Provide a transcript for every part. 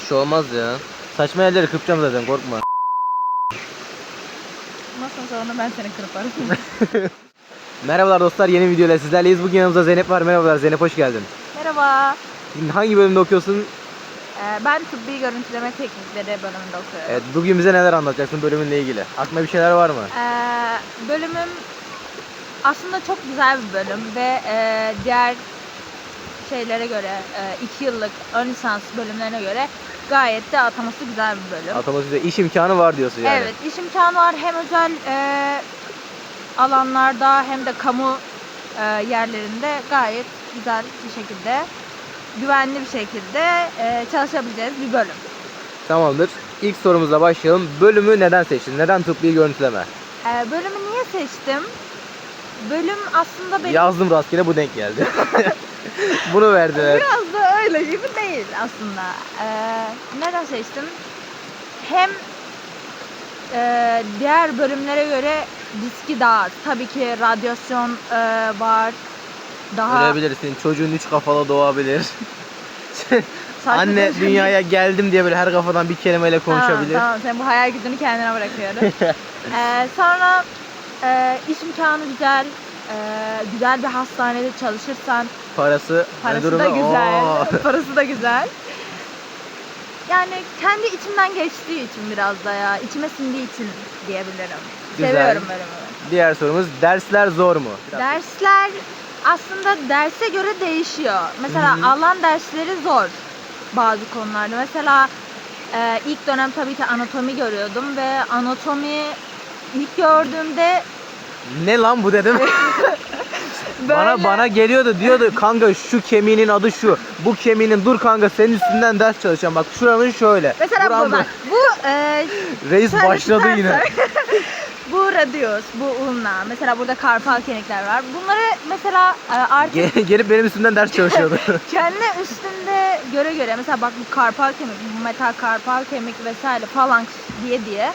Bir şey olmaz ya. Saçma yerleri kırpacağım zaten korkma. Masanın sonunda ben seni kırparım. Merhabalar dostlar yeni videoyla sizlerleyiz. Bugün yanımızda Zeynep var. Merhabalar Zeynep hoş geldin. Merhaba. Hangi bölümde okuyorsun? Ee, ben tıbbi görüntüleme teknikleri bölümünde okuyorum. Evet, bugün bize neler anlatacaksın bölümünle ilgili? Aklında bir şeyler var mı? Ee, bölümüm aslında çok güzel bir bölüm ve e, diğer şeylere göre, 2 yıllık ön lisans bölümlerine göre gayet de ataması güzel bir bölüm. Ataması size iş imkanı var diyorsun yani. Evet, iş imkanı var hem özel e, alanlarda hem de kamu e, yerlerinde gayet güzel bir şekilde, güvenli bir şekilde e, çalışabileceğiz bir bölüm. Tamamdır. İlk sorumuzla başlayalım. Bölümü neden seçtin? Neden tıbbi görüntüleme? E, bölümü niye seçtim? Bölüm aslında benim Yazdım rastgele bu denk geldi. Bunu verdiler. biraz da öyle gibi değil aslında. E, neden seçtim? Hem e, diğer bölümlere göre riski daha az. Tabii ki radyasyon e, var. Daha Ölebilirsin. Çocuğun üç kafalı doğabilir. Anne dünyaya geldim diye böyle her kafadan bir kelimeyle konuşabilir. Tamam, tamam. Sen bu hayal gücünü kendine bırakıyorum. Ee, sonra e, iş imkanı güzel. E, güzel bir hastanede çalışırsan Parası, parası da güzel. Oo. parası da güzel. Yani kendi içimden geçtiği için biraz da ya. içime sindiği için diyebilirim. Güzel. Seviyorum bölümü. Diğer sorumuz dersler zor mu? Dersler aslında derse göre değişiyor. Mesela Hı hı. alan dersleri zor bazı konularda. Mesela e, ilk dönem tabii ki anatomi görüyordum ve anatomi ilk gördüğümde Ne lan bu dedim. Bana böyle- bana geliyordu diyordu kanka şu kemiğinin adı şu. Bu kemiğinin dur kanka senin üstünden ders çalışacağım. Bak şuranın şöyle. mesela Buran bu bak bu e, Reis şöyle başladı yine. bu radius, bu ulna. Mesela burada karpal kemikler var. Bunları mesela e, artık Ge- gelip benim üstümden ders çalışıyordu. kendi üstünde göre göre mesela bak bu karpal kemik, bu metal karpal kemik vesaire falan diye diye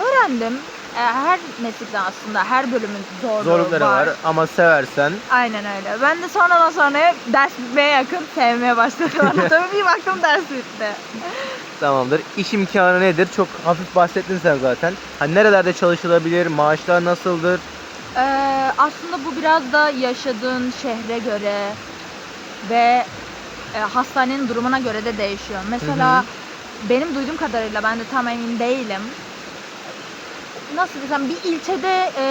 öğrendim. E, her meslekte aslında her bölümün zorluğu Zorlukları var. ama seversen Aynen öyle. Ben de sonradan sonra ders bitmeye yakın sevmeye başladım. Tabii bir baktım ders bitti. tamamdır. İş imkanı nedir? Çok hafif bahsettin sen zaten. Hani nerelerde çalışılabilir? Maaşlar nasıldır? Ee, aslında bu biraz da yaşadığın şehre göre ve e, hastanenin durumuna göre de değişiyor. Mesela Hı hı. benim duyduğum kadarıyla ben de tam emin değilim. Nasıl desem bir ilçede e,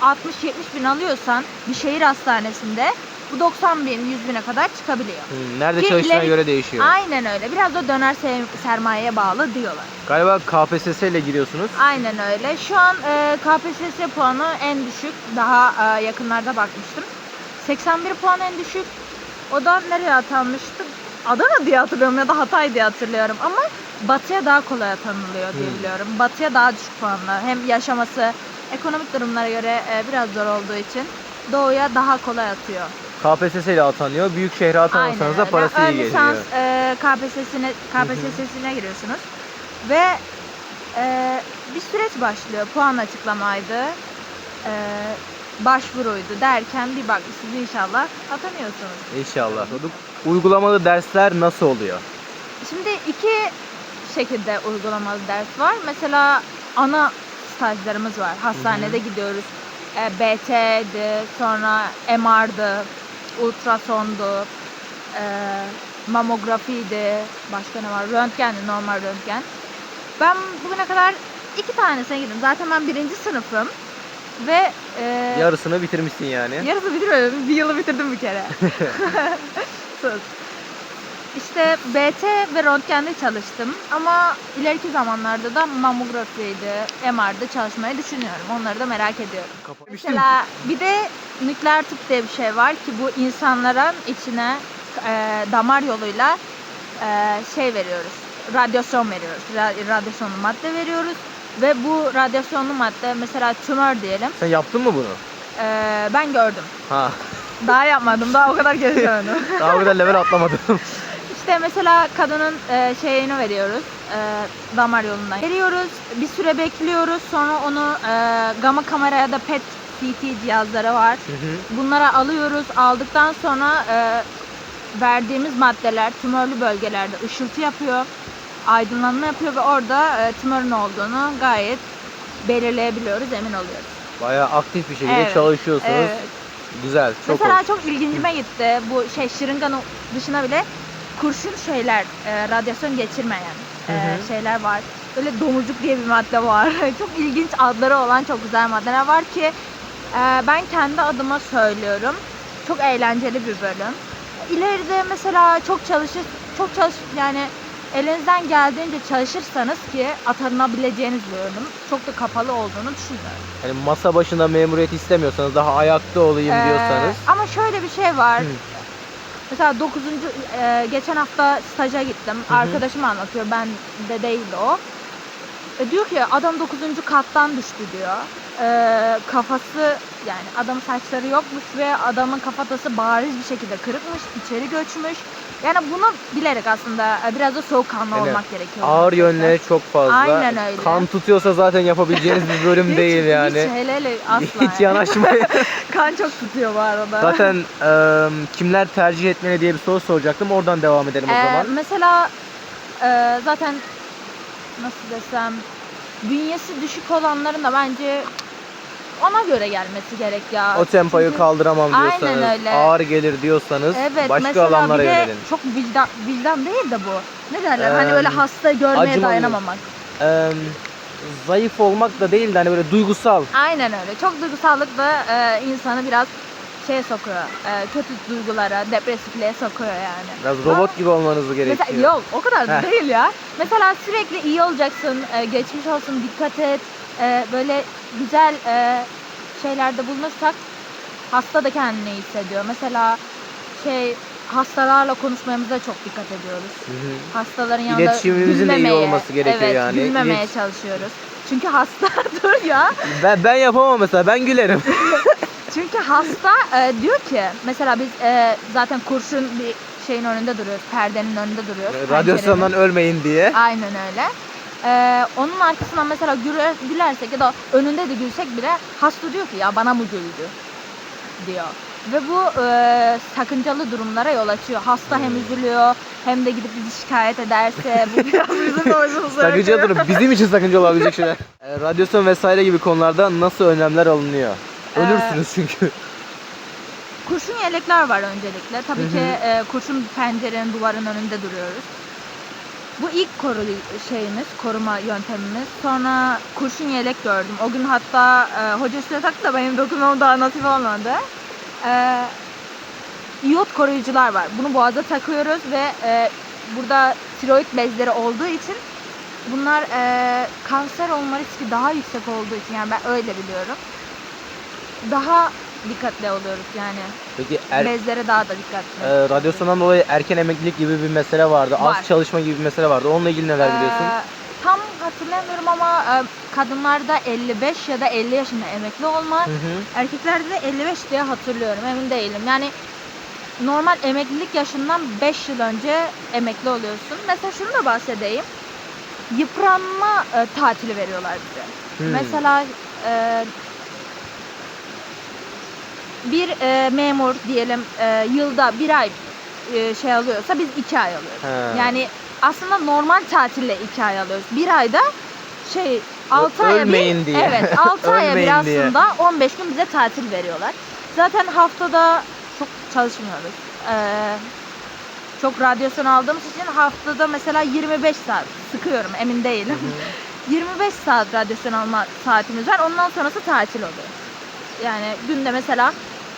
60-70 bin alıyorsan bir şehir hastanesinde bu 90 bin 100 bine kadar çıkabiliyor. Hmm, Nerede Ki çalıştığına ileri- göre değişiyor. Aynen öyle. Biraz da döner se- sermayeye bağlı diyorlar. Galiba KPSS ile giriyorsunuz. Aynen öyle. Şu an e, KPSS puanı en düşük. Daha e, yakınlarda bakmıştım. 81 puan en düşük. O da nereye atanmıştı? Adana diye hatırlıyorum ya da Hatay diye hatırlıyorum ama Batı'ya daha kolay atanılıyor diye Hmm. biliyorum. Batı'ya daha düşük puanlı. Hem yaşaması ekonomik durumlara göre e, biraz zor olduğu için Doğu'ya daha kolay atıyor. KPSS ile atanıyor. Büyük şehre atanırsanız da öyle. parası Ön iyi geliyor. lisans e, KPSS'ine KPSS'ine giriyorsunuz ve e, bir süreç başlıyor. Puan açıklamaydı, e, başvuruydu derken bir bakmışsınız inşallah atanıyorsunuz. İnşallah. Uygulamalı dersler nasıl oluyor? Şimdi iki şekilde uygulamalı ders var. Mesela ana stajlarımız var. Hastanede gidiyoruz. E, BT'di, sonra MR'dı, ultrasondu, e, mamografiydi, başka ne var? Röntgendi, normal röntgen. Ben bugüne kadar iki tanesine girdim. Zaten ben birinci sınıfım. Ve e, Yarısını bitirmişsin yani. Yarısı bitirmedim. Bir yılı bitirdim bir kere. Sus. İşte BT ve röntgende çalıştım ama ileriki zamanlarda da mamografiydi, MR'de çalışmayı düşünüyorum. Onları da merak ediyorum. Mesela bir de nükleer tıp diye bir şey var ki bu insanların içine e, damar yoluyla e, şey veriyoruz, radyasyon veriyoruz, Ra- radyasyonlu madde veriyoruz ve bu radyasyonlu madde mesela tümör diyelim, Sen yaptın mı bunu? e, ben gördüm. Ha. Daha yapmadım. Daha o kadar gezmedim. Daha o kadar level atlamadım. işte mesela kadının e, şeyini veriyoruz. E, damar yolundan. Veriyoruz. Bir süre bekliyoruz. Sonra onu e, gamma kamera ya da PET CT cihazları var. Hı hı. Bunlara alıyoruz. Aldıktan sonra e, verdiğimiz maddeler tümörlü bölgelerde ışıltı yapıyor. aydınlanma yapıyor ve orada e, tümörün olduğunu gayet belirleyebiliyoruz, emin oluyoruz. Bayağı aktif bir şekilde Evet, çalışıyorsunuz. Evet. Güzel. Çok Mesela hoş. çok ilgincime gitti. Bu şey şırınganın dışına bile kurşun şeyler, e, radyasyon geçirmeyen e, Hı hı. şeyler var. Böyle domuzcuk diye bir madde var. çok ilginç adları olan çok güzel maddeler var ki e, ben kendi adıma söylüyorum. Çok eğlenceli bir bölüm. İleride mesela çok çalışır, çok çalış yani elinizden geldiğince çalışırsanız ki atanabileceğiniz bir bölüm. Çok da kapalı olduğunu düşünmüyorum. Hani masa başında memuriyet istemiyorsanız daha ayakta olayım Ee, diyorsanız. Ama şöyle bir şey var. Hı. Mesela 9. e, geçen hafta staja gittim. Hı hı. Arkadaşım anlatıyor. Ben de değil o. E, diyor ki adam 9. kattan düştü diyor. E, kafası yani adamın saçları yokmuş ve adamın kafatası bariz bir şekilde kırıkmış, içeri göçmüş. Yani bunu bilerek aslında e, biraz da soğukkanlı Evet. olmak gerekiyor. Ağır yönleri çok fazla. Aynen öyle. Kan tutuyorsa zaten yapabileceğiniz bir bölüm Hiç- değil yani. Hiç hele asla. Hiç yanaşmayın. kan çok tutuyor bu arada. Zaten eee, kimler tercih etmeli diye bir soru soracaktım. Oradan devam edelim o Ee, zaman. Mesela e, zaten nasıl desem bünyesi düşük olanların da bence ona göre gelmesi gerek ya. O tempoyu Çünkü- kaldıramam Aynen diyorsanız, öyle. ağır gelir diyorsanız Evet başka alanlara yönelin. çok vicdan, vicdan değil de bu. Ne derler hani Ee, öyle hasta görmeye acımalı. dayanamamak. Eee, zayıf olmak da değil de hani böyle duygusal. Aynen öyle. Çok duygusallık da e, insanı biraz şeye sokuyor. e, kötü duygulara, depresifliğe sokuyor yani. Biraz robot gibi olmanız gerekiyor. Mesela yok o kadar da değil ya. Mesela sürekli iyi olacaksın, e, geçmiş olsun, dikkat et. E, böyle güzel e, şeylerde bulunursak hasta da kendini hissediyor. Mesela şey hastalarla konuşmamıza çok dikkat ediyoruz. Hı hı. Hastaların yanında İletişimimizin de iyi gülmemeye, olması gerekiyor evet, yani. gülmemeye İlet- çalışıyoruz. Çünkü hasta dur ya. Ben, ben yapamam mesela ben gülerim. Çünkü hasta e, diyor ki mesela biz e, zaten kurşun bir şeyin önünde duruyoruz, perdenin önünde duruyoruz. Radyasyondan ölmeyin diye. Aynen öyle. Ee, onun arkasından mesela güler, gülersek ya da önünde de gülsek bile hasta diyor ki ya bana mı güldü diyor. Ve bu e, sakıncalı durumlara yol açıyor. Hasta hem Hmm. üzülüyor hem de gidip bizi şikayet ederse bu biraz bizim başımıza Sakınca durum. Bizim için sakınca olabilecek şeyler. E, radyasyon vesaire gibi konularda nasıl önlemler alınıyor? Ee, Ölürsünüz çünkü. Kurşun yelekler var öncelikle. Tabii ki e, kurşun pencerenin duvarın önünde duruyoruz. Bu ilk koru şeyimiz, koruma yöntemimiz. Sonra kurşun yelek gördüm. O gün hatta e, hoca üstüne taktı da benim dokunmam daha nasip olmadı. E, iot koruyucular var. Bunu boğaza takıyoruz ve e, burada tiroid bezleri olduğu için bunlar e, kanser olma riski daha yüksek olduğu için yani ben öyle biliyorum. Daha dikkatli oluyoruz yani. Peki er, Bezlere daha da dikkatli. e, radyasyondan dolayı erken emeklilik gibi bir mesele vardı. Var. Az çalışma gibi bir mesele vardı. Onunla ilgili neler biliyorsun? Ee, tam hatırlamıyorum ama e, kadınlarda 55 ya da 50 yaşında emekli olma, Hı hı. erkeklerde de 55 diye hatırlıyorum. Emin değilim. Yani normal emeklilik yaşından 5 yıl önce emekli oluyorsun. Mesela şunu da bahsedeyim. Yıpranma e, tatili veriyorlar bize. Hmm. Mesela e, bir e, memur diyelim e, yılda bir ay e, şey alıyorsa biz iki ay alıyoruz. He. Yani aslında normal tatille iki ay alıyoruz. Bir ayda şey 6 aya bir, diye. Evet 6 aya bir aslında 15 gün bize tatil veriyorlar. Zaten haftada çok çalışmıyoruz. Ee, çok radyasyon aldığımız için haftada mesela 25 saat sıkıyorum emin değilim. 25 saat radyasyon alma saatimiz var. Ondan sonrası tatil oluyor. Yani günde mesela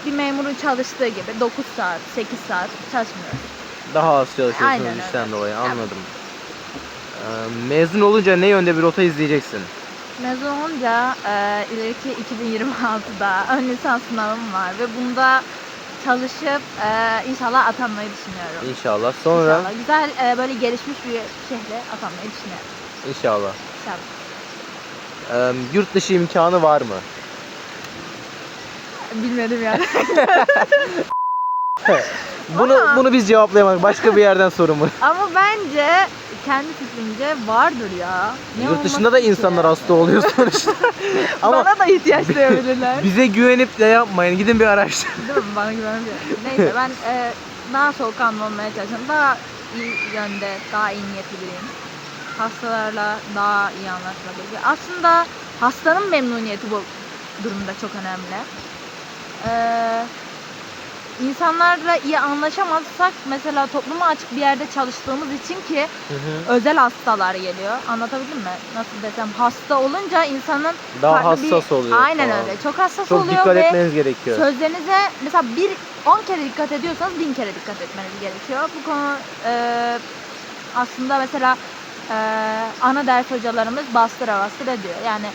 bir memurun çalıştığı gibi 9 saat, 8 saat çalışmıyoruz. Daha az çalışıyorsunuz Aynen öyle. işten dolayı anladım. E, mezun olunca ne yönde bir rota izleyeceksin? Mezun olunca e, ileriki 2026'da ön lisans sınavım var ve bunda çalışıp e, inşallah atanmayı düşünüyorum. İnşallah. Sonra İnşallah. Güzel e, böyle gelişmiş bir şehre atanmayı düşünüyorum. inşallah. İnşallah. E, yurt dışı imkanı var mı? Bilmedim yani. Bunu Ama- bunu biz cevaplayamadık. Başka bir yerden sorun mu? Ama bence kendi fikrimce vardır ya. Ne Yurt dışında da olmasın ki? insanlar hasta oluyor sonuçta. Ama Bana da ihtiyaç duyabilirler. bize güvenip de yapmayın. Gidin bir araştırın. Değil mi? Bana güvenmiyor. Neyse ben e, daha soğukkanlı olmaya çalışıyorum. Daha iyi yönde, daha iyi niyetli biriyim. hastalarla daha iyi anlaşılabilir. Aslında hastanın memnuniyeti bu durumda çok önemli. Ee, insanlarla iyi anlaşamazsak mesela topluma açık bir yerde çalıştığımız için ki Hı hı. özel hastalar geliyor. Anlatabildim mi? Nasıl desem hasta olunca insanın Daha farklı bir- hassas oluyor. Aynen falan. öyle. Çok hassas Çok oluyor dikkat ve etmeniz gerekiyor. sözlerinize mesela bir 10 kere dikkat ediyorsanız bin kere dikkat etmeniz gerekiyor. Bu konu e, aslında mesela e, ana ders hocalarımız bastıra bastıra diyor. Yani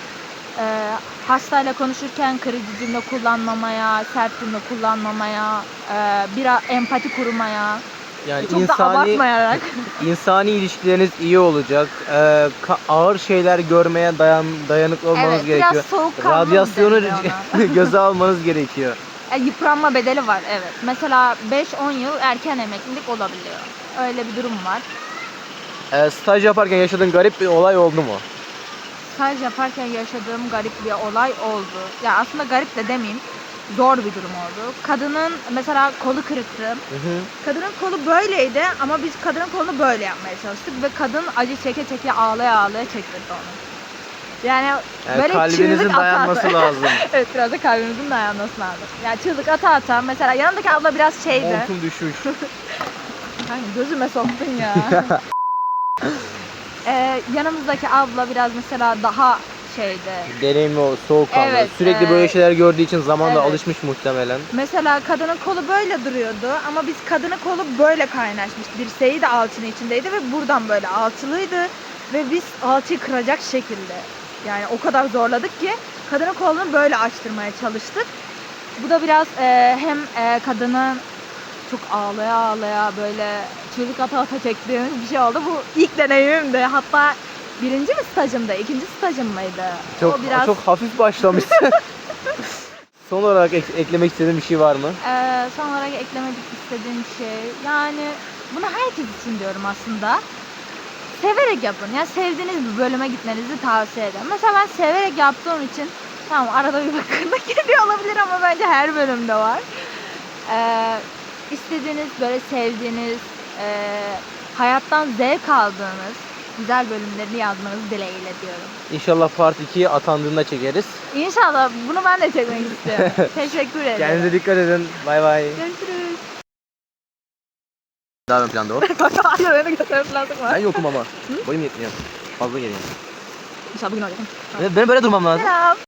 e, hastayla konuşurken kırıcı cümle kullanmamaya, sert cümle kullanmamaya, e, biraz empati kurmaya, Yani çok da insani abartmayarak. insani ilişkileriniz iyi olacak. Ee, ağır şeyler görmeye dayan dayanıklı olmanız evet, gerekiyor. biraz soğukkanlı Radyasyonu göze almanız gerekiyor. E, yıpranma bedeli var evet. Mesela 5-10 yıl erken emeklilik olabiliyor. Öyle bir durum var. Ee, staj yaparken yaşadığın garip bir olay oldu mu? Staj yaparken yaşadığım garip bir olay oldu. Ya aslında garip de demeyeyim. Zor bir durum oldu. Kadının mesela kolu kırıktı. Hı hı. Kadının kolu böyleydi ama biz kadının kolunu böyle yapmaya çalıştık ve kadın acı çeke çeke ağlaya ağlaya çektirdi onu. Yani, Yani böyle çığlık dayanması ata- lazım. evet biraz da kalbimizin dayanması lazım. Yani çığlık ata ata mesela yanındaki abla biraz şeydi. Montum düşmüş. Hani gözüme soktun ya. Ee, yanımızdaki abla biraz mesela daha şeydi. Deneyimli o soğukkanlı. Evet, Sürekli e, böyle şeyler gördüğü için zamanla evet. alışmış muhtemelen. Mesela kadının kolu böyle duruyordu ama biz kadının kolu böyle kaynaşmış. Dirseği de alçının içindeydi ve buradan böyle alçılıydı. Ve biz alçıyı kıracak şekilde. Yani o kadar zorladık ki kadının kolunu böyle açtırmaya çalıştık. Bu da biraz e, hem e, kadının çok ağlaya ağlaya böyle çığlık ata ata çektiğimiz bir şey oldu. Bu ilk deneyimimdi. Hatta birinci mi stajımda, ikinci stajım mıydı? Çok o biraz çok hafif başlamışsın. Son olarak ek- eklemek istediğin bir şey var mı? Ee, son olarak eklemek istediğim şey yani bunu herkes için diyorum aslında. Severek yapın. Yani sevdiğiniz bir bölüme gitmenizi tavsiye ederim. Mesela ben severek yaptığım için tamam arada bir bakımda geliyor olabilir ama bence her bölümde var. Ee, istediğiniz böyle sevdiğiniz e, hayattan zevk aldığınız güzel bölümlerini yazmanızı dileğiyle diyorum. İnşallah part 2'yi atandığında çekeriz. İnşallah bunu ben de çekmek istiyorum. Teşekkür ederim. Kendinize dikkat edin. Bay bay. Görüşürüz. Daha ön planda o. Hayır beni göstermek lazım Ben var. yokum ama. Boyum yetmiyor. Fazla geleyim. İnşallah bugün oynayalım. Ben böyle durmam lazım. Selam.